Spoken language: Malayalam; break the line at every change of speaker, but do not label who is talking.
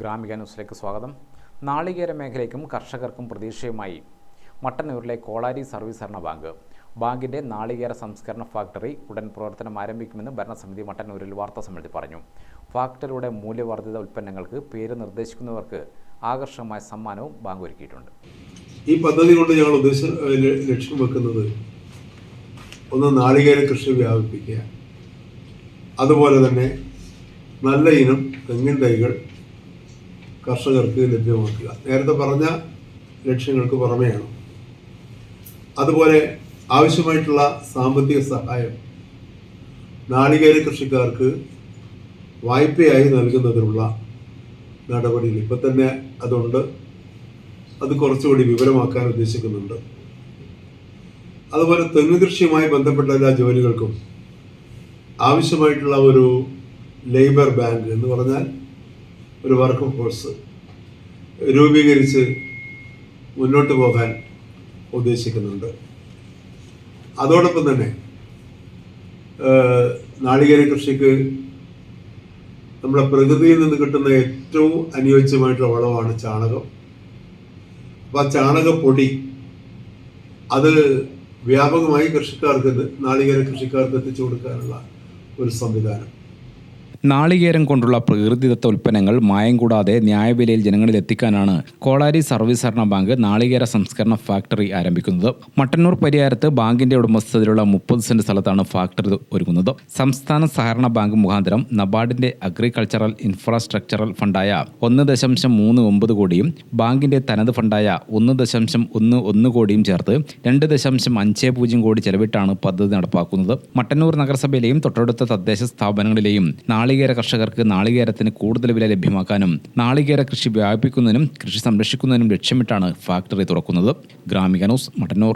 ഗ്രാമിക ന്യൂസിലേക്ക് സ്വാഗതം. നാളികേര മേഖലയ്ക്കും കർഷകർക്കും പ്രതീക്ഷയുമായി മട്ടന്നൂരിലെ കോളാരി സർവീസ് ഭരണ ബാങ്ക്. ബാങ്കിന്റെ നാളികേര സംസ്കരണ ഫാക്ടറി ഉടൻ പ്രവർത്തനം ആരംഭിക്കുമെന്ന് ഭരണസമിതി മട്ടന്നൂരിൽ വാർത്താസമ്മേളനത്തിൽ പറഞ്ഞു. ഫാക്ടറിയുടെ മൂല്യവർദ്ധിത ഉൽപ്പന്നങ്ങൾക്ക് പേര് നിർദ്ദേശിക്കുന്നവർക്ക് ആകർഷകമായ സമ്മാനവും ബാങ്ക് ഒരുക്കിയിട്ടുണ്ട്.
ഈ പദ്ധതി കൊണ്ട് ഞങ്ങൾ ഉദ്ദേശ ലക്ഷ്യം വെക്കുന്നത് ഒന്ന് നാളികേര കൃഷി വ്യാപിപ്പിക്കുക. അതുപോലെ തന്നെ നല്ല ഇനം തെങ്ങിൻ തൈകൾ കർഷകർക്ക് ലഭ്യമാക്കുക. നേരത്തെ പറഞ്ഞ ലക്ഷ്യങ്ങൾക്ക് പുറമെയാണ്. അതുപോലെ ആവശ്യമായിട്ടുള്ള സാമ്പത്തിക സഹായം നാളികേര കൃഷിക്കാർക്ക് വായ്പയായി നൽകുന്നതിനുള്ള നടപടികൾ ഇപ്പം തന്നെ അതുണ്ട്. അത് കുറച്ചുകൂടി വിപുലമാക്കാൻ ഉദ്ദേശിക്കുന്നുണ്ട്. അതുപോലെ തെങ്ങ് കൃഷിയുമായി ബന്ധപ്പെട്ട എല്ലാ ജോലികൾക്കും ആവശ്യമായിട്ടുള്ള ഒരു ലേബർ ബാങ്ക് എന്ന് പറഞ്ഞാൽ ഒരു വർക്ക് ഫോഴ്സ് രൂപീകരിച്ച് മുന്നോട്ട് പോകാൻ ഉദ്ദേശിക്കുന്നുണ്ട്. അതോടൊപ്പം തന്നെ നാളികേര കൃഷിക്ക് നമ്മുടെ പ്രകൃതിയിൽ നിന്ന് കിട്ടുന്ന ഏറ്റവും അനുയോജ്യമായിട്ടുള്ള വളമാണ് ചാണകം. അപ്പോൾ ആ ചാണകപ്പൊടി അത് വ്യാപകമായി കൃഷിക്കാർക്ക് നാളികേര കൃഷിക്കാർക്ക് എത്തിച്ചു കൊടുക്കാനുള്ള ഒരു സംവിധാനം.
നാളികേരം കൊണ്ടുള്ള പ്രകൃതിദത്ത ഉൽപ്പന്നങ്ങൾ മായം കൂടാതെ ന്യായവിലയിൽ ജനങ്ങളിൽ എത്തിക്കാനാണ് കോളാരി സർവീസ് സഹകരണ ബാങ്ക് നാളികേര സംസ്കരണ ഫാക്ടറി ആരംഭിക്കുന്നത്. മട്ടന്നൂർ പരിയാരത്ത് ബാങ്കിന്റെ ഉടമസ്ഥതയിലുള്ള മുപ്പത് സെന്റ് സ്ഥലത്താണ് ഫാക്ടറി ഒരുങ്ങുന്നത്. സംസ്ഥാന സഹകരണ ബാങ്ക് മുഖാന്തരം നബാർഡിന്റെ അഗ്രികൾച്ചറൽ ഇൻഫ്രാസ്ട്രക്ചറൽ ഫണ്ടായ ഒന്ന് ദശാംശം മൂന്ന് ഒമ്പത് കോടിയും ബാങ്കിന്റെ തനത് ഫണ്ടായ ഒന്ന് ദശാംശം ഒന്ന് ഒന്ന് കോടിയും ചേർത്ത് രണ്ട് ദശാംശം അഞ്ച് പൂജ്യം കോടി ചെലവിട്ടാണ് പദ്ധതി നടപ്പാക്കുന്നത്. മട്ടന്നൂർ നഗരസഭയിലെയും തൊട്ടടുത്ത തദ്ദേശ സ്ഥാപനങ്ങളിലെയും നാളികേര കർഷകർക്ക് നാളികേരത്തിന് കൂടുതൽ വില ലഭ്യമാക്കാനും നാളികേര കൃഷി വ്യാപിപ്പിക്കുന്നതിനും കൃഷി സംരക്ഷിക്കുന്നതിനും ലക്ഷ്യമിട്ടാണ് ഫാക്ടറി തുറക്കുന്നത്. ഗ്രാമിക ന്യൂസ് മട്ടന്നൂർ.